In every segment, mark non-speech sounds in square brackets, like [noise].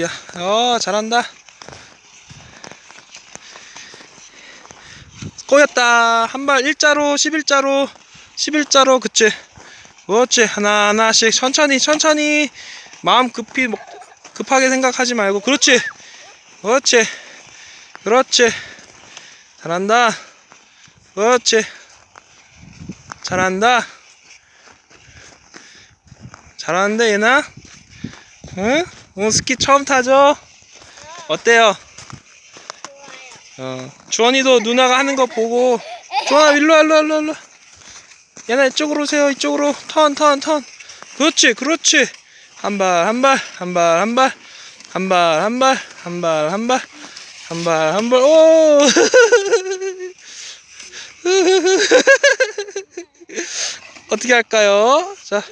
야, 어, 잘한다. 꼬였다. 한 발 일자로, 11자로, 11자로, 그치. 그렇지. 하나하나씩 천천히, 천천히. 마음 급히, 먹- 급하게 생각하지 말고. 그렇지. 그렇지. 그렇지. 잘한다. 그렇지. 잘한다. 잘하는데, 얘나? 응? 오늘 스키 처음 타죠? 어때요? 어, 주원이도 누나가 하는 거 보고. 주원아 일로 와 일로 와 일로 와, 일로 와. 얘나 이쪽으로 오세요 이쪽으로. 턴 턴 턴. 그렇지 그렇지. 한 발 한 발 한 발 한 발. 한 발 한 발 한 발 한 발. 한 발 한 발. 오! [laughs] 어떻게 할까요? 자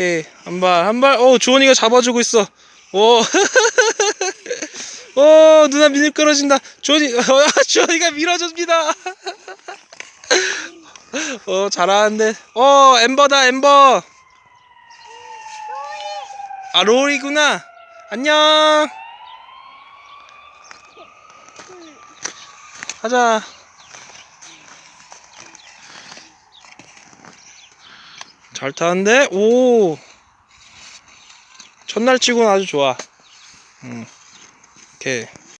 오케이. 한 발 한 발. 오 주원이가 잡아주고 있어. 오 오 [laughs] 누나 미끄러진다. 주원이 [laughs] 어, 주원이가 밀어줍니다. [laughs] 어 잘하는데. 어 엠버다 엠버. 아 롤이구나. 안녕. 가자 잘 타는데? 오! 첫날 치고는 아주 좋아. 음. 오케이